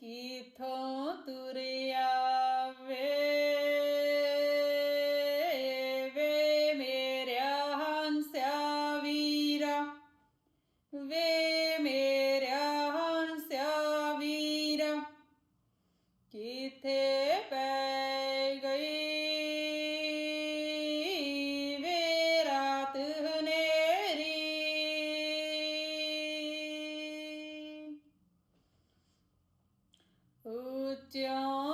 की थो तुरे 将。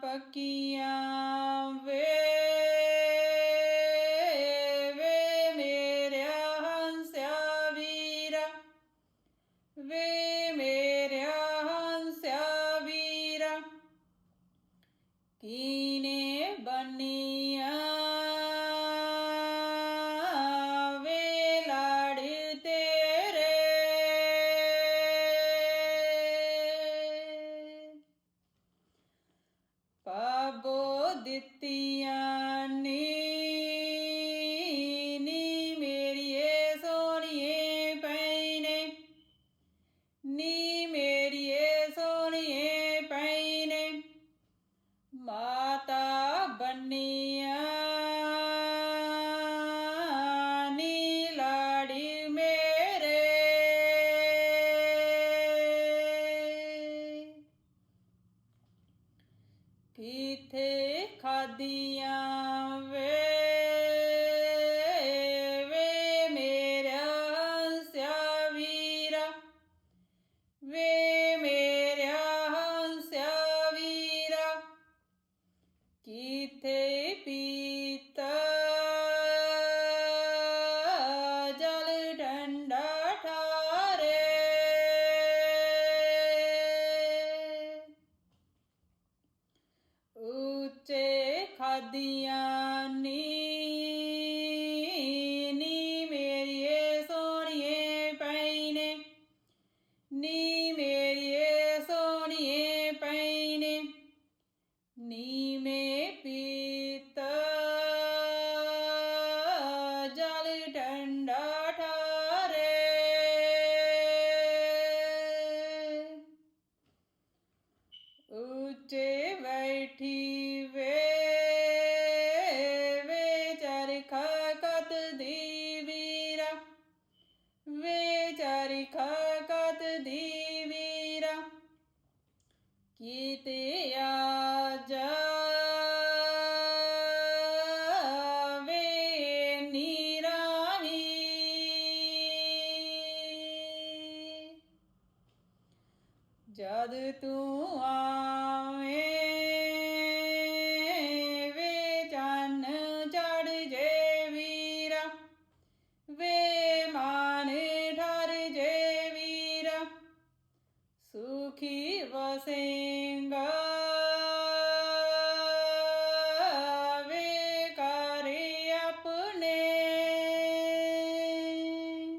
ਪਕੀਆਂ ਵੇ ਖਾਦੀਆਂ ਵੇ ਵੇ ਮੇਰਾ ਹੰਸਿਆ ਵੀਰਾ ਵੇ ਮੇਰਾ ਹੰਸਿਆ ਵੀਰਾ ਕੀਥੇ ਪੀਤਾ दिया ने ਕਦੀ ਵੀਰਾ? ਕੀਤੇ ਆਜ ਵੇ ਨੀਰਾਵੀ ਜਦ ਤੂੰ ਆ